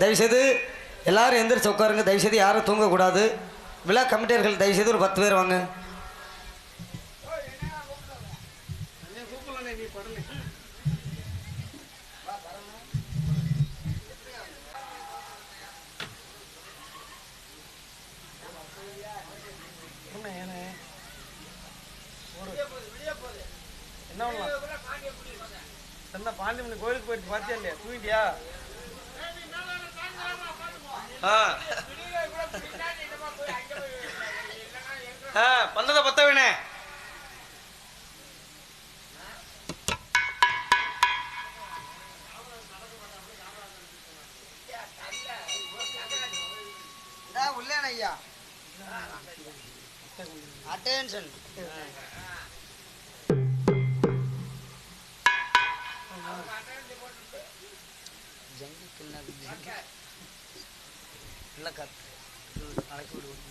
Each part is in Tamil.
தயவுசெய்து எல்லாரும் எந்திரிச்சு உட்காருங்க. தயவுசெய்து யாரும் தூங்கக்கூடாது. விழா கமிட்டியர்கள் தயவுசெய்து ஒரு பத்து பேர் வாங்க. என்ன பண்ணலாம் என்ன பாண்டிமணி கோயிலுக்கு போயிட்டு பார்த்தியா இல்லையா? தூங்கிட்டியா? ஆ. அழைக்க விடுவோம்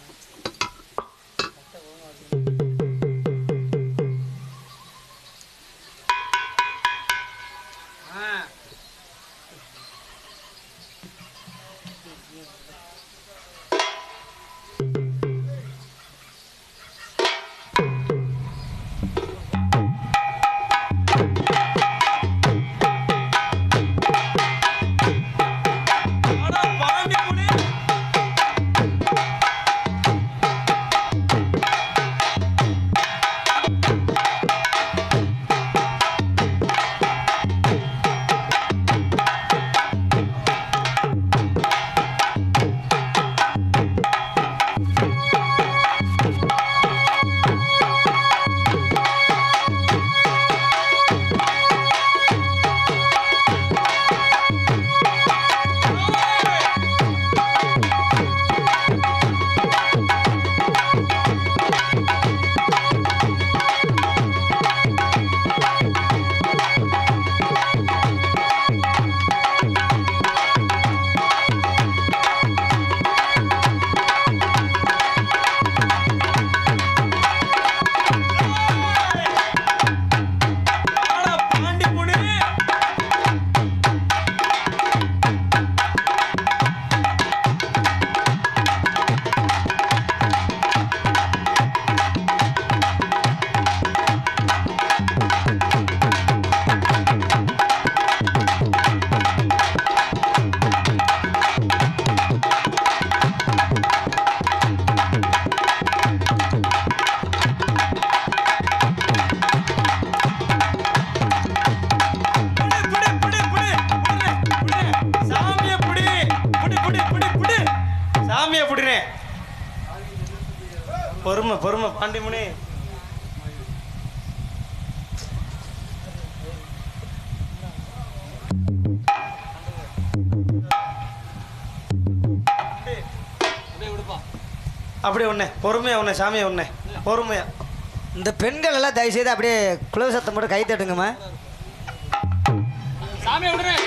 அப்படியே ஒன்று பொறுமையாக ஒன்று சாமியை ஒன்று பொறுமையாக இந்த பெண்கள் எல்லாம் தயவுசெய்து அப்படியே குலவு சத்தம் போட்டு கை தட்டுங்கம்மா. சாமியை விடுறேன்.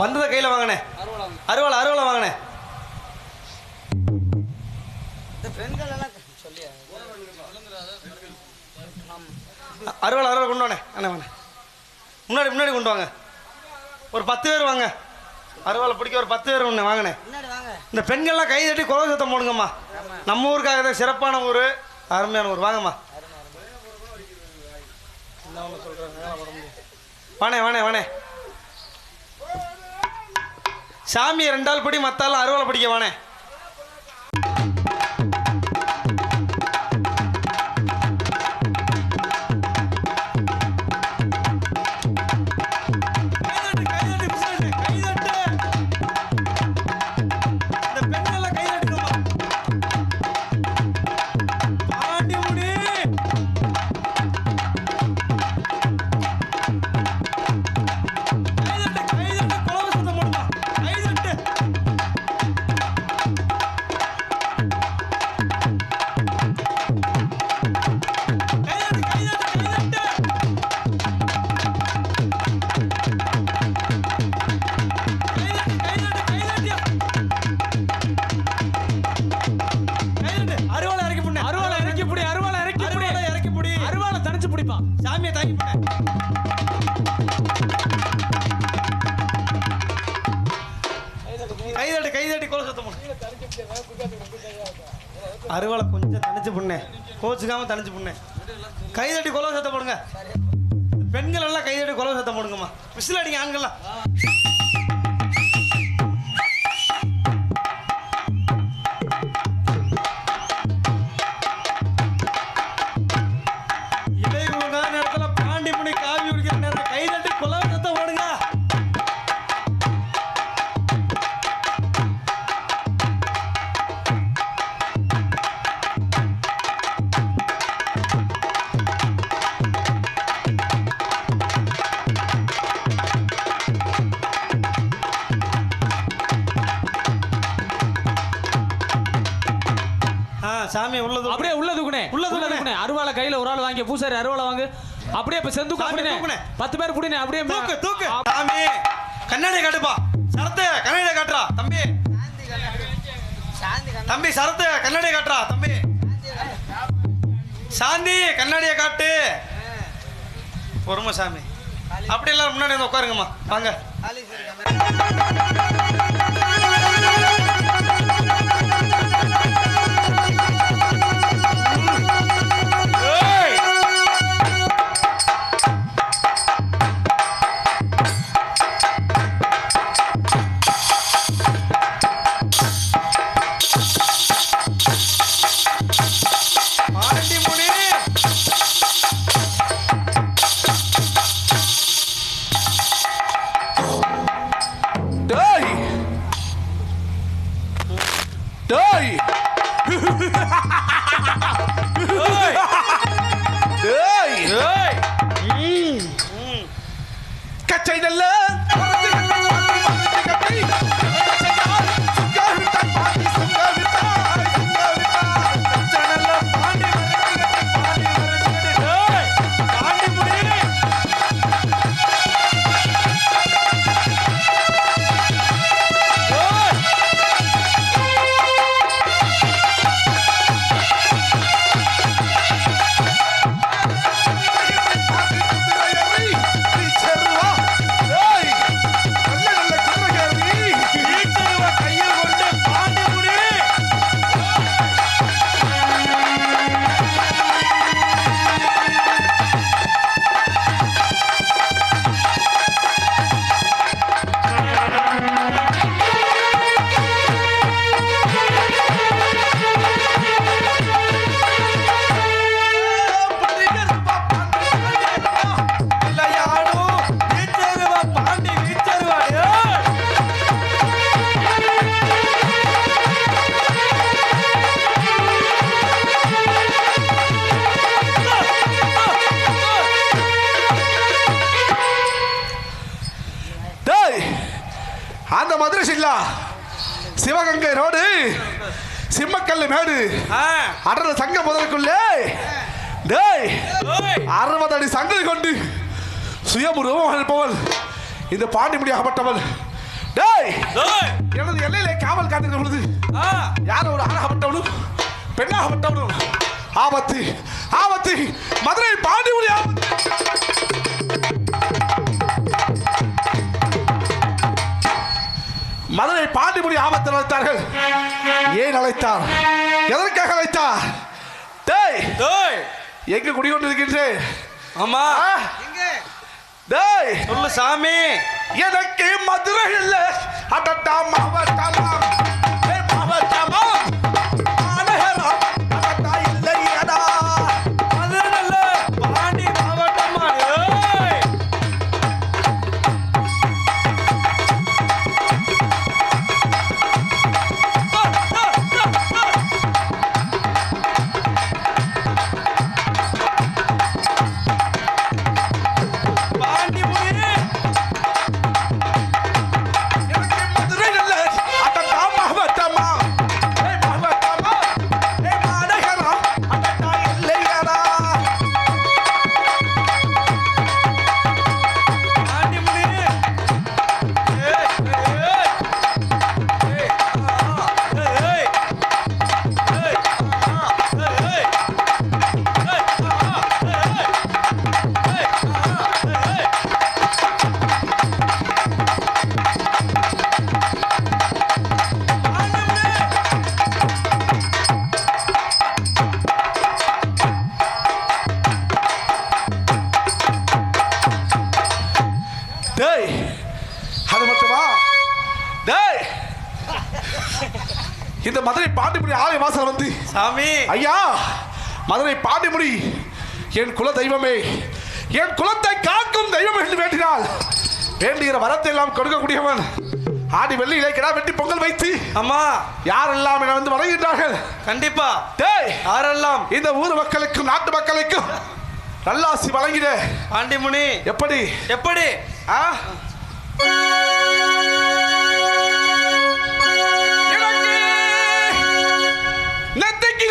பந்தத கையில வாங்கினே அருவாளை அருவாளை வாங்கினே இந்த பெண்கள் எல்லாம் சொல்லியா? அறுவாள் அறுவாள் கொண்டு வானே அண்ணே முன்னாடி முன்னாடி கொண்டு வாங்க. ஒரு பத்து பேர் வாங்க. அறுவாலை பிடிக்க ஒரு பத்து பேர் ஒன்று வாங்கினேன். இந்த பெண்கள்லாம் கை தட்டி குலவு சத்தம் போடுங்கம்மா. நம்ம ஊருக்காக தான் சிறப்பான ஊர் அருமையான ஊர். வாங்கம்மா. என்ன ஒண்ணு சொல்றாங்க, சாமியை ரெண்டாள் படி மத்தாலும் அறுவலை படிக்கவானே அறுவலை கொஞ்சம் தனிச்சு புண்ணே. கோச்சுக்காம தனிச்சு புண்ணே. கைதட்டி கொலவை சத்தம் போடுங்க. பெண்கள் எல்லாம் கைதட்டி கொலவை சத்தம் போடுங்கம்மா. விசில் அடிங்க ஆண்கள்லாம். சாமி உள்ளது. அப்படியே உள்ள தூக்குனே உள்ள தூக்குனே. அருவாளை கையில ஒரு ஆள் வாங்கி பூசாரி அருவாளை வாங்கு. அப்படியே இப்ப செந்துக்கு. பத்து பேர் புடினே அப்படியே தூக்கு தூக்கு. சாமி கண்ணாடி காட்டுப்பா. சரத்து கண்ணாடி காட்டுறா தம்பி. தம்பி சரத்து கண்ணாடி காட்டுறா தம்பி. சாந்தி கண்ணாடியை காட்டு. பொறுமை சாமி. அப்படி எல்லாரும் முன்னாடி வந்து உட்காருங்கம்மா. வாங்க. அந்த மதுரை சில்லா. சிவகங்கை ரோடு சிம்மக்கல்லு மேடு. அடர சங்க முதலுக்குள்ளே. டேய்! அறுபது அடி சங்கதி கொண்டு சுயமுருவம் இருப்பவள். இந்த பாண்டிமுடி அகப்பட்டவள். டேய்! எனது எல்லையிலே காவல் காத்திருக்கும் பொழுது யாரோ ஒரு ஆணாகப்பட்டவனும் பெண்ணாகப்பட்டவனும் ஆபத்து ஆபத்து. மதுரை பாண்டிமுடி ஆபத்து. மதுரை பாண்டிமுடி ஆபத்தில் அழைத்தார்கள். ஏன் அழைத்தார்? எதற்காக அழைத்தார்? டேய்! டேய்! எங்க குடிகொண்டிருக்கின்றேன்? ஆமா? டேய்! சொல்லு சாமி. எனக்கு மதுரை இல்ல. அடட்டா மாவட்டமா ஐயா மதுரை பாண்டிமுடி என் குல தெய்வமே என் குலத்தை காக்கும் தெய்வம் என்று வேண்டினால் வேண்டுகிற வரத்தை எல்லாம் கொடுக்கக்கூடியவன். ஆடி வெள்ளி இலைக்கடா வெட்டி பொங்கல் வைத்து அம்மா. யாரெல்லாம் என வந்து வணங்குகின்றார்கள்? கண்டிப்பா. டேய் யாரெல்லாம்? இந்த ஊர் மக்களுக்கும் நாட்டு மக்களுக்கும் நல்லாசி வழங்கிட. பாண்டி முனி எப்படி? எப்படி? ஆ? நெத்திக்கு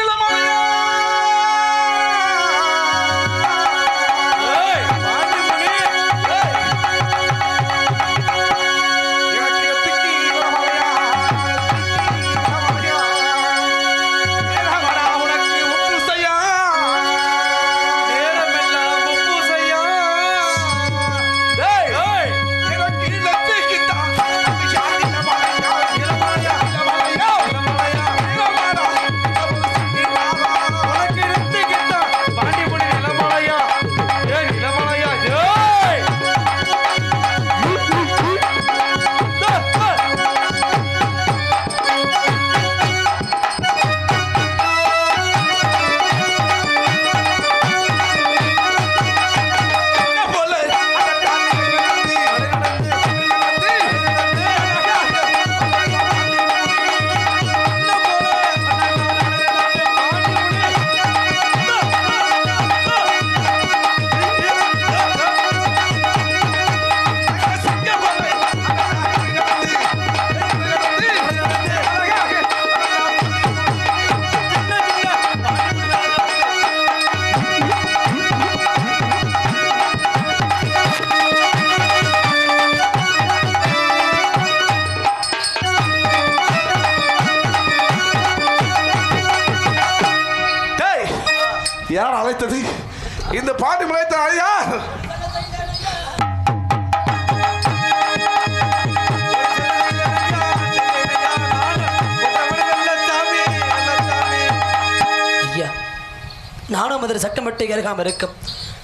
நானும் மதுரை சட்டமட்டை அருகாம இருக்கும்.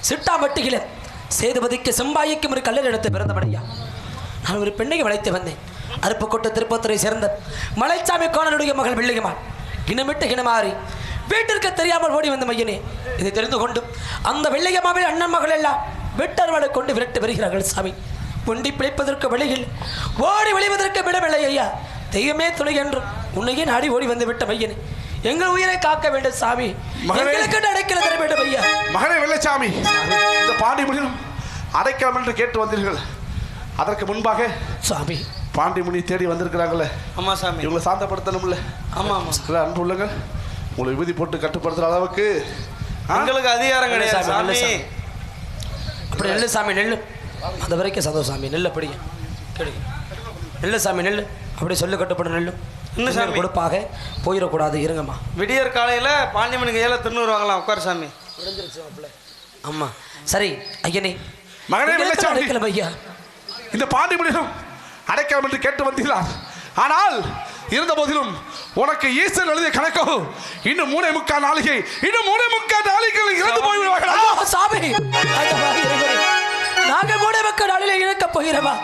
சிட்டாமட்டியில சேதுபதிக்கு செம்பாய்க்கும் ஒரு கல்லல் எடுத்து பிறந்தவனையா நான் ஒரு பெண்ணை வளைத்து வந்தேன். அருப்புக்கோட்டை திருப்பத்துறை சேர்ந்த மலைச்சாமி கோணனுடைய மகள் வெள்ளியம்மாள். இனமிட்டு இனமாறி வீட்டிற்கு தெரியாமல் ஓடி வந்த மையனே இதை தெரிந்து கொண்டும் அந்த வெள்ளையம்மாவின் அண்ணன் மகள் எல்லாம் வெட்டர்வாளை கொண்டு விரட்டு வருகிறார்கள் சாமி. பொண்டி பிழைப்பதற்கு வழியில் ஓடி ஒளிவதற்கு விடவில்லை ஐயா. தெய்வமே துணை என்று உன்னையே நாடி ஓடி வந்து விட்ட மையனே. எங்கள் உயிரை காக்க வேண்டும் சாமி. மகனே. எங்களுக்கு அடைக்கல தர வேண்டும் ஐயா? மகனே வெள்ளச்சாமி இந்த பாண்டி முனியும் அடைக்கலாம் என்று கேட்டு வந்தீர்கள். அதற்கு முன்பாக சாமி. பாண்டிமுனி தேடி வந்திருக்கிறாங்களே. ஆமா சாமி. இவங்களை சாந்தப்படுத்தணும்ல. ஆமா ஆமா. அன்பு உள்ளங்க உங்களை விதி போட்டு கட்டுப்படுத்துற அளவுக்கு? எங்களுக்கு அதிகாரம் கிடையாது சாமி, நல்ல சாமி. சாமி. அப்படி நெல்லு சாமி நெல்லு. அது வரைக்கும் சந்தோஷம் சாமி. நெல்லு அப்படியே கேளு நெல்லு சாமி நெல்லு. அப்படி சொல்லு கட்டுப்படும் நெல்லு. என்ன சாமி? கொடுப்பாக. போயிடக்கூடாது. இருங்கம்மா. விடியற் காலையில பாண்டிமணிக்கு ஏழை தின்னூறு வாங்கலாம். உட்கார் சாமி. ஆமா சரி ஐயனே. மகனே. அடைக்கலம் ஐயா. இந்த பாண்டிமுனியும் அடைக்கலாம் என்று கேட்டு வந்தீர்களா ஆனால் இருந்த போதிலும் உனக்கு ஈஸ்வரன் எழுதிய கணக்கோ இன்னும் மூணே முக்கால் நாளிகை இன்னும் மூணே முக்கால் நாளிகைகள் இறந்து போய்விடுவார்களா? சாமி. நாங்கள் கூட மக்கள் நாளிலே இழக்க போகிறவா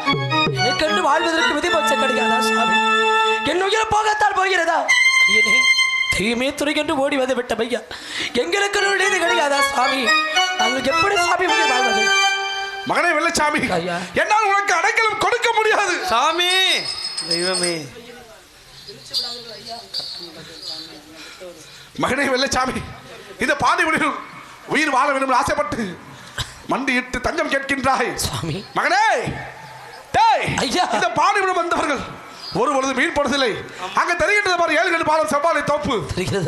எனக்கென்று வாழ்வதற்கு விதிபட்சம் கிடையாதா சாமி? என் உயிர் போகத்தான் போகிறதா? ஐயனே தெய்வமே துறைக்கென்று ஓடி வந்து விட்ட பையா எங்களுக்கு நீதி கிடையாதா சாமி? நாங்கள் எப்படி சாமி உயிர் வாழ்வது? மகனே வெள்ளச்சாமி ஐயா. என்னால் உனக்கு அடைக்கலம் கொடுக்க முடியாது. சாமி! தெய்வமே. மகனே வெள்ளச்சாமி இந்த பாதி முடிவில் உயிர் வாழ வேண்டும் என்று ஆசைப்பட்டு மண்டியிட்டு தஞ்சம் கேட்கின்றாய். சுவாமி மகனே! ஐயா. இந்த பாடிவிடம் வந்தவர்கள் ஒரு பொழுது மீன் போடுதில்லை அங்க தெரிகின்றது பாரு ஏழு கண்டு பாலம் செவ்வாழை தோப்பு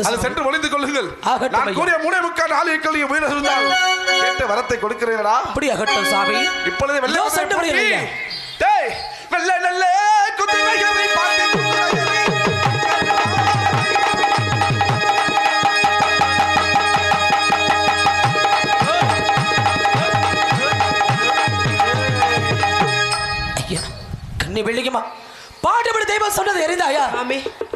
அது. சென்று ஒளிந்து கொள்ளுங்கள் நான். கூறிய மூணே முக்கால் நாளைக்கு உயிர் இருந்தால் கேட்ட வரத்தை கொடுக்கிறேடா அப்படி அகட்டும் சாமி இப்பொழுது வெள்ளை சென்று. டேய் வெள்ளை நல்ல கண்ணி வெள்ளிக்குமா பாடுபடி தெய்வம் சொன்னது எரிந்தாயா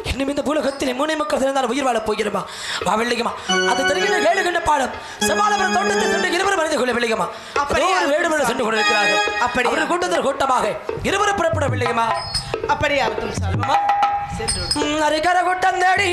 இன்னும் இந்த பூலகத்தில் மூணை மக்கள் இருந்தால் உயிர் வாழப் போகிறமா? வா வெள்ளிக்குமா அது தெரிகிற ஏழு கண்ட பாடம் சமாளபுரம் தோட்டத்தை சென்று இருவரும் அறிந்து கொள்ள வெள்ளிக்குமா அப்படியே? ஒரு வேடுமலை சென்று கொண்டிருக்கிறார்கள். அப்படியே. அவர்கள் கூட்டத்தில் கூட்டமாக இருவரும் புறப்பட வெள்ளிக்குமா அப்படியே? ஆகட்டும் சாமி சென்று கூட்டம் தேடி